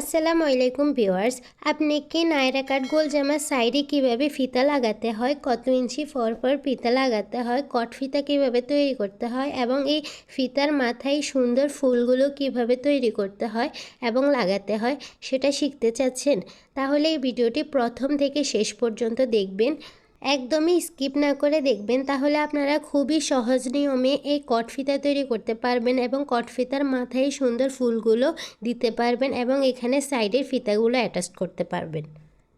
আসসালামু আলাইকুম ভিউয়ার্স আপনি কি নায়রা কাট গোল জামার সাইডে কীভাবে ফিতা লাগাতে হয়, কত ইঞ্চি ফর ফর ফিতা লাগাতে হয়, কট ফিতা কীভাবে তৈরি করতে হয় এবং এই ফিতার মাথায় সুন্দর ফুলগুলো কীভাবে তৈরি করতে হয় এবং লাগাতে হয় সেটা শিখতে চাচ্ছেন? তাহলে এই ভিডিওটি প্রথম থেকে শেষ পর্যন্ত দেখবেন। একদমই স্কিপ না করে দেখবেন, তাহলে আপনারা খুবই সহজ নিয়মে এই কটফিতা তৈরি করতে পারবেন এবং কটফিতার মাথায় সুন্দর ফুলগুলো দিতে পারবেন এবং এখানে সাইডের ফিতাগুলো অ্যাটাচ করতে পারবেন।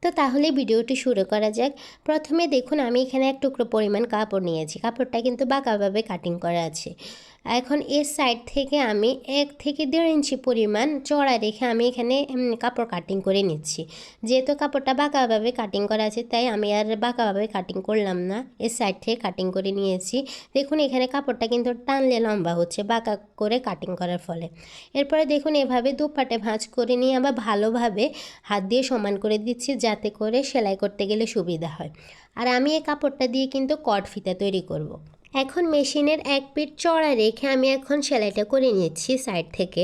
তো তাহলে ভিডিওটি শুরু করা যাক। প্রথমে দেখুন, আমি এখানে এক টুকরো পরিমাণ কাপড় নিয়েছি। কাপড়টা কিন্তু বাঁকাভাবে কাটিং করা আছে। এখন এর সাইড থেকে আমি এক থেকে দেড় ইঞ্চি পরিমাণ চড়া রেখে আমি এখানে কাপড় কাটিং করে নিচ্ছি। যেহেতু কাপড়টা বাঁকাভাবে কাটিং করা আছে, তাই আমি আর বাঁকাভাবে কাটিং করলাম না। এর সাইড থেকে কাটিং করে নিয়েছি। দেখুন, এখানে কাপড়টা কিন্তু টানলে লম্বা হচ্ছে বাঁকা করে কাটিং করার ফলে। এরপরে দেখুন, এভাবে দুপাটে ভাঁজ করে নিয়ে আবার ভালোভাবে হাত দিয়ে সমান করে দিচ্ছি যাতে করে সেলাই করতে গেলে সুবিধা হয়। আর আমি এই কাপড়টা দিয়ে কিন্তু কট ফিতা তৈরি করব। এখন মেশিনের এক পিঠ চড়া রেখে আমি এখন সেলাইটা করে নিচ্ছি সাইড থেকে।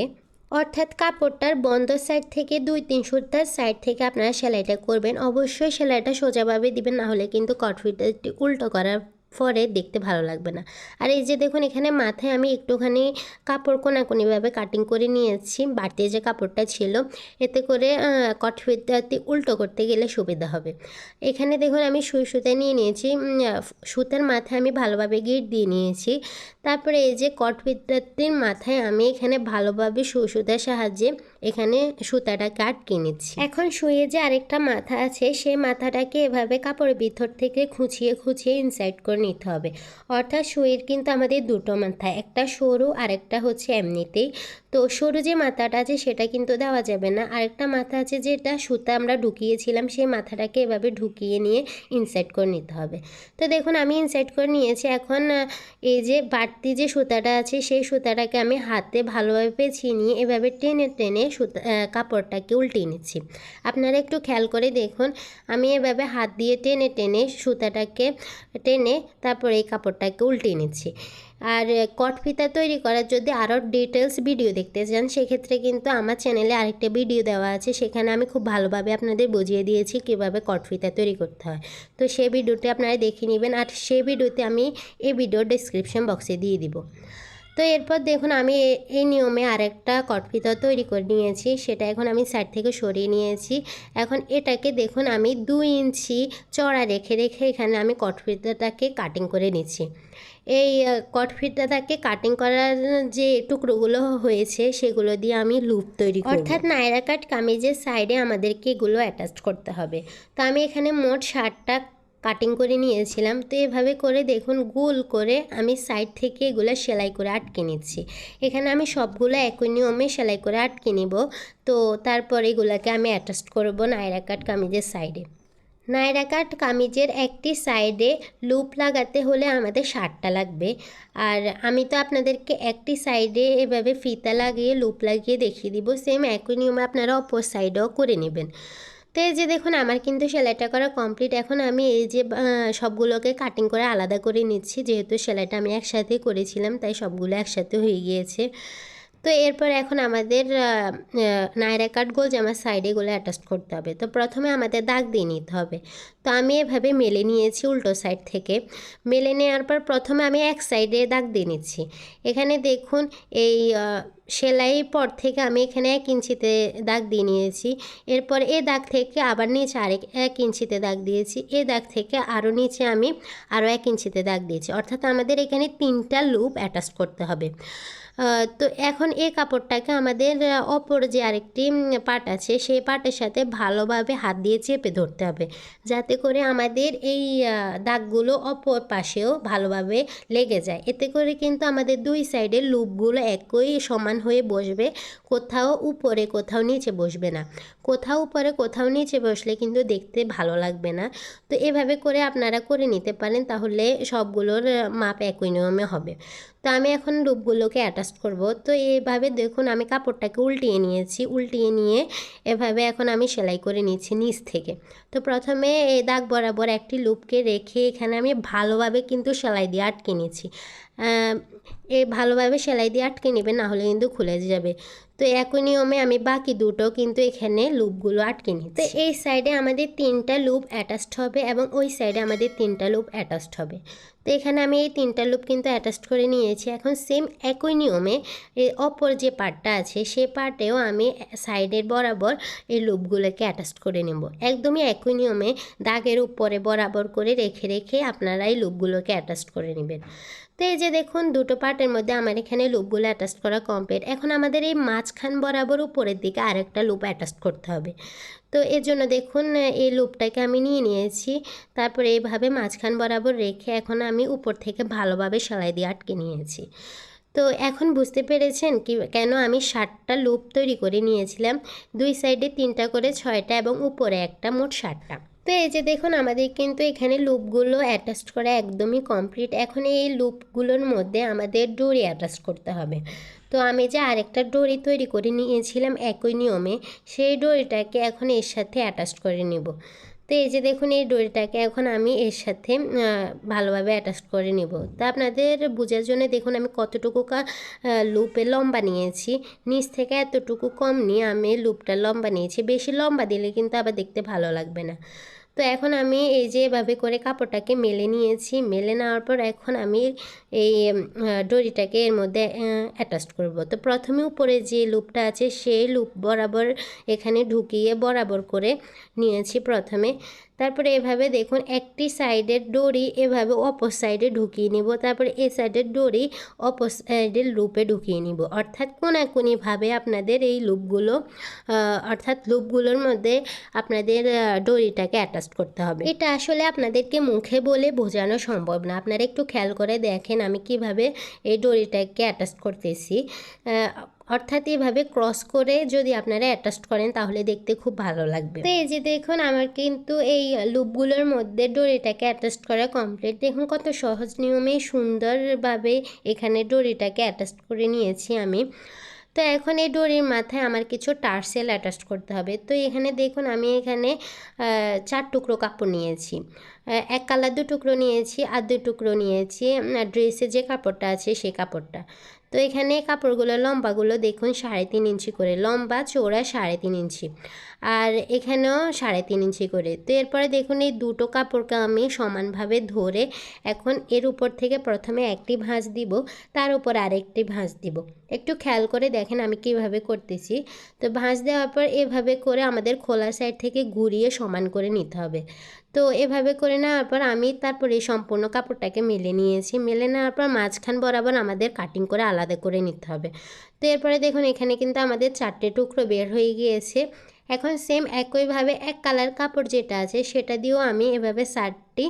অর্থাৎ কাপড়টার বন্ধ সাইড থেকে দুই তিন সুতার সাইড থেকে আপনারা সেলাইটা করবেন। অবশ্যই সেলাইটা সোজাভাবে দিবেন না হলে কিন্তু কটফিটা উল্টো করার পরে দেখতে ভালো লাগবে না। আর এই যে দেখুন, এখানে মাথায় আমি একটুখানি কাপড় কোনাকুনিভাবে কাটিং করে নিয়েছি। বাড়তি যে কাপড়টা ছিল, এতে করে কটফিটাতে উল্টো করতে গেলে সুবিধা হবে। এখানে দেখুন, আমি সুই সুতা নিয়ে নিয়েছি। সুতার মাথায় আমি ভালোভাবে গিট দিয়ে নিয়েছি। তারপরে এই যে কটফিটাতির মাথায় আমি এখানে ভালোভাবে সুই সুতার সাহায্যে এখানে সুতাটাকে আটকে নিচ্ছি। এখন শুয়ে যে আরেকটা মাথা আছে, সেই মাথাটাকে এভাবে কাপড়ের ভিতর থেকে খুঁচিয়ে খুঁচিয়ে ইনসাইড করে নিতে হবে। অর্থাৎ শুয়ের কিন্তু আমাদের দুটো মাথা, একটা সরু আরেকটা হচ্ছে এমনিতেই। তো সরু যে মাথাটা আছে সেটা কিন্তু দেওয়া যাবে না। আরেকটা মাথা আছে যেটা সুতা আমরা ঢুকিয়েছিলাম, সেই মাথাটাকে এভাবে ঢুকিয়ে নিয়ে ইনসাইড করে নিতে হবে। তো দেখুন, আমি ইনসাইড করে নিয়েছি। এখন এই যে বাড়তি যে সুতাটা আছে, সেই সুতাটাকে আমি হাতে ভালোভাবে পেঁচিয়ে নিয়ে এভাবে টেনে টেনে সুতা কাপড়টাকে উল্টিয়ে নিচ্ছি। আপনারা একটু খেয়াল করে দেখুন, আমি এভাবে হাত দিয়ে টেনে টেনে সুতাটাকে টেনে তারপরে এই কাপড়টাকে উল্টে নিচ্ছি। আর কট ফিতা তৈরি করার যদি আরও ডিটেলস ভিডিও দেখতে চান, সেক্ষেত্রে কিন্তু আমার চ্যানেলে আরেকটা ভিডিও দেওয়া আছে। সেখানে আমি খুব ভালোভাবে আপনাদের বুঝিয়ে দিয়েছি কীভাবে কট ফিতা তৈরি করতে হয়। তো সেই ভিডিওটি আপনারা দেখে নেবেন, আর সেই ভিডিওতে আমি এই ভিডিওর ডিসক্রিপশন বক্সে দিয়ে দিব। তো এরপর দেখুন আমি এই নিয়মে আরেকটা কটফিতা তৈরি করে নিয়েছি সেটা এখন আমি সাইড থেকে সরিয়ে নিয়েছি। এখন এটাকে দেখুন আমি দুই ইঞ্চি চড়া রেখে রেখে এখানে আমি কটফিতাটাকে কাটিং করে নিচ্ছি। এই আহ, কটফিতাটাকে কাটিং করার যে টুকরোগুলো হয়েছে সেগুলো দিয়ে আমি লুপ তৈরি করব। অর্থাৎ নায়রা কাট কামিজের সাইডে আমাদেরকে এগুলো অ্যাটাচ করতে হবে। তো আমি এখানে মোট ষাটটা কাটিং করে নিয়েছিলাম। তো এভাবে করে দেখুন, গোল করে আমি সাইড থেকে এগুলো সেলাই করে আটকে নিচ্ছি। এখানে আমি সবগুলো একই নিয়মে সেলাই করে আটকে নিব। তো তারপর এগুলোকে আমি অ্যাটাচ করব নায়রা কাট কামিজের সাইডে নায়রা কাট কামিজের একটি সাইডে লুপ লাগাতে হলে আমাদের ষাটটা লাগবে। আর আমি তো আপনাদেরকে একটি সাইডে এভাবে ফিতা লাগিয়ে লুপ লাগিয়ে দেখিয়ে দিব। সেম একই নিয়মে আপনারা অপর সাইডেও করে নেবেন। তো এই যে দেখুন, আমার কিন্তু সেলাইটা করা কমপ্লিট এখন আমি এই যে সবগুলোকে কাটিং করে আলাদা করে নিচ্ছি। যেহেতু সেলাইটা আমি একসাথে করেছিলাম, তাই সবগুলো একসাথে হয়ে গিয়েছে। তো এরপর এখন আমাদের নায়রা কাট গোল জামার সাইডে এগুলো অ্যাটাচ করতে হবে। তো প্রথমে আমাদের দাগ দিয়ে নিতে হবে। তো আমি এভাবে মেলে নিয়েছি উল্টো সাইড থেকে। মেলে নেওয়ার পর প্রথমে আমি এক সাইডে দাগ দিয়ে নিচ্ছি। এখানে দেখুন এই সেলাই পর থেকে আমি এখানে এক ইঞ্চিতে দাগ দিয়ে নিয়েছি। এরপর এ দাগ থেকে আবার নিচে আরেক, এক ইঞ্চিতে দাগ দিয়েছি। এ দাগ থেকে আরও নিচে আমি আরও এক ইঞ্চিতে দাগ দিয়েছি। অর্থাৎ আমাদের এখানে তিনটা লুপ অ্যাটাচ করতে হবে। তো এখন এই কাপড়টাকে আমাদের অপর যে আরেকটি পাট আছে, সেই পাটের সাথে ভালোভাবে হাত দিয়ে চেপে ধরতে হবে। যাতে করে আমাদের এই দাগগুলো অপর পাশেও ভালোভাবে লেগে যায়। এতে করে কিন্তু আমাদের দুই সাইডের লুপগুলো একই সমান হয়ে বসবে। কোথাও উপরে, কোথাও নিচে বসবে না। কোথাও উপরে, কোথাও নিচে বসলে কিন্তু দেখতে ভালো লাগবে না। তো এভাবে করে আপনারা করে নিতে পারেন, তাহলে সবগুলোর মাপ একই নিয়মে হবে। তো আমি এখন লুপগুলোকে অ্যাটাচ করব। তো এইভাবে দেখুন আমি কাপড়টাকে উল্টিয়ে নিয়েছি, উল্টিয়ে নিয়ে এভাবে এখন আমি সেলাই করে নিচ্ছি নিচ থেকে। তো প্রথমে এই দাগ বরাবর একটি লুপকে রেখে এখানে আমি ভালোভাবে কিন্তু সেলাই দিয়ে আটকে নিয়েছি। এ ভালোভাবে সেলাই দিয়ে আটকে নেবে না হলে কিন্তু খুলে যাবে। তো একই নিয়মে আমি বাকি দুটো কিন্তু এখানে লুপগুলো আটকে নিই তো এই সাইডে আমাদের তিনটা লুপ অ্যাটাচড হবে এবং ওই সাইডে আমাদের তিনটা লুপ অ্যাটাচড হবে। তো এখানে আমি এই তিনটা লুপ কিন্তু অ্যাটাচড করে নিয়েছি। এখন সেম একই নিয়মে অপর যে পার্টটা আছে, সে পার্টেও আমি সাইডের বরাবর এই লুপগুলোকে অ্যাটাচড করে নেব। একদমই একই নিয়মে দাগের উপরে বরাবর করে রেখে রেখে আপনারা এই লুপগুলোকে অ্যাটাস্ট করে নেবেন। তো এই যে দেখুন, দুটো পার্টের মধ্যে আমার এখানে লুপগুলো অ্যাটাচ করা কমপ্লিট এখন আমাদের এই মাঝখান বরাবর উপরের দিকে আরেকটা লুপ অ্যাটাচ করতে হবে। তো এর জন্য দেখুন, এই লুপটাকে আমি নিয়ে নিয়েছি। তারপরে এইভাবে মাঝখান বরাবর রেখে এখন আমি উপর থেকে ভালোভাবে সেলাই দিয়ে আটকে নিয়েছি। তো এখন বুঝতে পেরেছেন কি, কেন আমি ষাটটা লুপ তৈরি করে নিয়েছিলাম। দুই সাইডে তিনটা করে ছয়টা এবং উপরে একটা মোট ষাটটা তো এই যে দেখুন, আমাদের কিন্তু এখানে লুপগুলো অ্যাটাচ করা একদমই কমপ্লিট এখন এই লুপগুলোর মধ্যে আমাদের ডোরি অ্যাটাচ করতে হবে। তো আমি যে আরেকটা ডোরি তৈরি করে নিয়েছিলাম একই নিয়মে, সেই ডোরিটাকে এখন এর সাথে অ্যাটাচ করে নিব। তো এই যে দেখুন, এই ডোরিটাকে এখন আমি এর সাথে ভালোভাবে অ্যাটাচ করে নিব। তা আপনাদের বোঝার জন্য দেখুন, আমি কতটুকু লুপে লম্বা নিয়েছি। নিচ থেকে এতটুকু কম নিয়ে আমি লুপটা লম্বা নিয়েছি। বেশি লম্বা দিলে কিন্তু আবার দেখতে ভালো লাগবে না। তো এখন আমি এই যে এভাবে করে কাপড়টাকে মেলে নিয়েছি, মেলে নেওয়ার পর এখন আমি এই ডরিটাকে এর মধ্যে অ্যাটাচ করব। তো প্রথমে উপরে যে লুপটা আছে, সেই লুপ বরাবর এখানে ঢুকিয়ে বরাবর করে নিয়েছি প্রথমে। তারপরে এভাবে দেখুন, একটি সাইডের ডরি এভাবে অপর সাইডে ঢুকিয়ে নিব। তারপরে এ সাইডের ডরি অপর সাইডের লুপে ঢুকিয়ে নিব। অর্থাৎ কোনাকুনিভাবে আপনাদের এই লুপগুলো অর্থাৎ লুপগুলোর মধ্যে আপনাদের ডরিটাকে অ্যাটাচ করতে হবে। এটা আসলে আপনাদেরকে মুখে বলে বোঝানো সম্ভব না। আপনারা একটু খেয়াল করে দেখেন আমি কীভাবে এই ডরিটাকে অ্যাটাচ করতেছি। অর্থাৎ এভাবে ক্রস করে যদি আপনারা অ্যাটাচ করেন, তাহলে দেখতে খুব ভালো লাগবে। তো এই যে দেখুন, আমার কিন্তু এই লুপগুলোর মধ্যে ডোরিটাকে অ্যাটাচ করা কমপ্লিট দেখুন কত সহজ, নিয়মে সুন্দরভাবে এখানে ডোরিটাকে অ্যাটাচ করে নিয়েছি আমি। তো এখন এই ডোরির মাথায় আমার কিছু টার্সেল অ্যাটাচ করতে হবে। তো এখানে দেখুন, আমি এখানে চার টুকরো কাপড় নিয়েছি। এক কালার দু টুকরো নিয়েছি, আর দু টুকরো নিয়েছি ড্রেসে যে কাপড়টা আছে সেই কাপড়টা। তো এখানে কাপড়গুলো, লম্বাগুলো দেখুন সাড়ে তিন ইঞ্চি করে, লম্বা চৌড়া সাড়ে তিন ইঞ্চি। আর এখানেও সাড়ে তিন ইঞ্চি করে। তো এরপরে দেখুন এই দুটো কাপড়কে আমি সমানভাবে ধরে এখন এর উপর থেকে প্রথমে একটি ভাঁজ দিব, তার উপর আরেকটি ভাঁজ দিব। একটু খেয়াল করে দেখেন আমি কীভাবে করতেছি। তো ভাঁজ দেওয়ার পর এভাবে করে আমাদের খোলা সাইড থেকে ঘুরিয়ে সমান করে নিতে হবে। তো এভাবে করে নেওয়ার পর আমি তারপরে সম্পূর্ণ কাপড়টাকে মেলে নিয়েছি। মেলে নেওয়ার পর মাঝখান বরাবর আমাদের কাটিং করে আলাদা করে নিতে হবে। তো এরপরে দেখুন, এখানে কিন্তু আমাদের চারটে টুকরো বের হয়ে গিয়েছে। এখন সেম একইভাবে এক কালার কাপড় যেটা আছে সেটা দিয়েও আমি এভাবে চারটি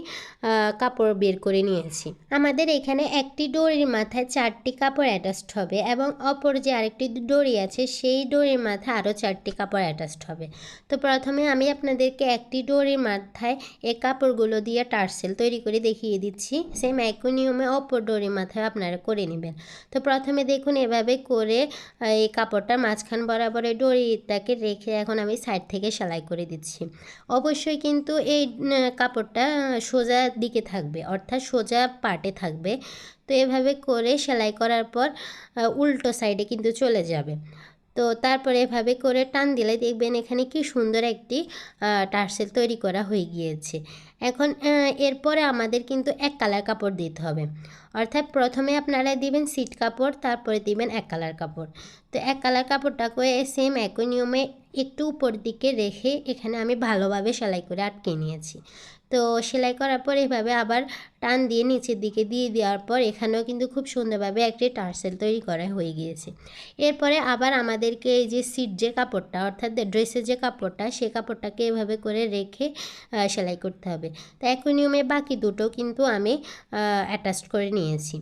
কাপড় বের করে নিয়েছি। আমাদের এখানে একটি ডোরির মাথায় চারটি কাপড় অ্যাটাচড হবে এবং অপর যে আরেকটি ডোরি আছে, সেই ডোরির মাথায় আরও চারটি কাপড় অ্যাটাচড হবে। তো প্রথমে আমি আপনাদেরকে একটি ডোরির মাথায় এই কাপড়গুলো দিয়ে টার্সেল তৈরি করে দেখিয়ে দিচ্ছি। সেম একই নিয়মে অপর ডোরির মাথায় আপনারা করে নেবেন। তো প্রথমে দেখুন এভাবে করে এই কাপড়টা মাঝখান বরাবরে ডোরিটাকে রেখে এখন আমি সাইড থেকে সেলাই করে দিচ্ছি। অবশ্যই কিন্তু এই কাপড়টা সোজা দিকে থাকবে, অর্থাৎ সোজা পার্টে থাকবে। তো এভাবে করে সেলাই করার পর উল্টো সাইডে কিন্তু চলে যাবে। তো তারপরে এভাবে করে টান দিলে দেখবেন এখানে কি সুন্দর একটি টার্সেল তৈরি করা হয়ে গিয়েছে। এখন এরপরে আমাদের কিন্তু এক কালার কাপড় দিতে হবে। অর্থাৎ প্রথমে আপনারা দিবেন সিট কাপড়, তারপরে দিবেন এক কালার কাপড়। তো এক কালার কাপড়টাকে সেম একই নিয়মে একটু উপর দিকে রেখে এখানে আমি ভালোভাবে সেলাই করে আটকে নিয়েছি। তো সেলাই করার পর এভাবে আবার টান দিয়ে নিচের দিকে দিয়ে দেওয়ার পর এখানেও কিন্তু খুব সুন্দরভাবে একটি টার্সেল তৈরি করা হয়ে গিয়েছে। এরপরে আবার আমাদেরকে এই যে সিট যে কাপড়টা, অর্থাৎ ড্রেসের যে কাপড়টা, সে কাপড়টাকে এভাবে করে রেখে সেলাই করতে হবে। তো একই নিয়মে বাকি দুটো কিন্তু আমি অ্যাটাচ করে নিয়েছি।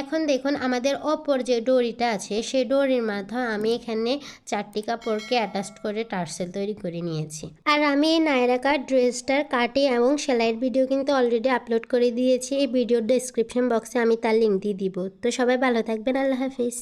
এখন দেখুন আমাদের অপর যে ডোরিটা আছে সেই ডোরির মাধ্যমে আমি এখানে চারটি কাপড়কে অ্যাটাচ করে টার্সেল তৈরি করে নিয়েছি। আর আমি এই নায়রাকার ড্রেসটার কাটে এবং সেলাইয়ের ভিডিও কিন্তু অলরেডি আপলোড করে দিয়েছি। এই ভিডিওর ডেসক্রিপশন বক্সে আমি তার লিঙ্ক দিয়ে দিব। তো সবাই ভালো থাকবেন। আল্লাহ হাফিজ।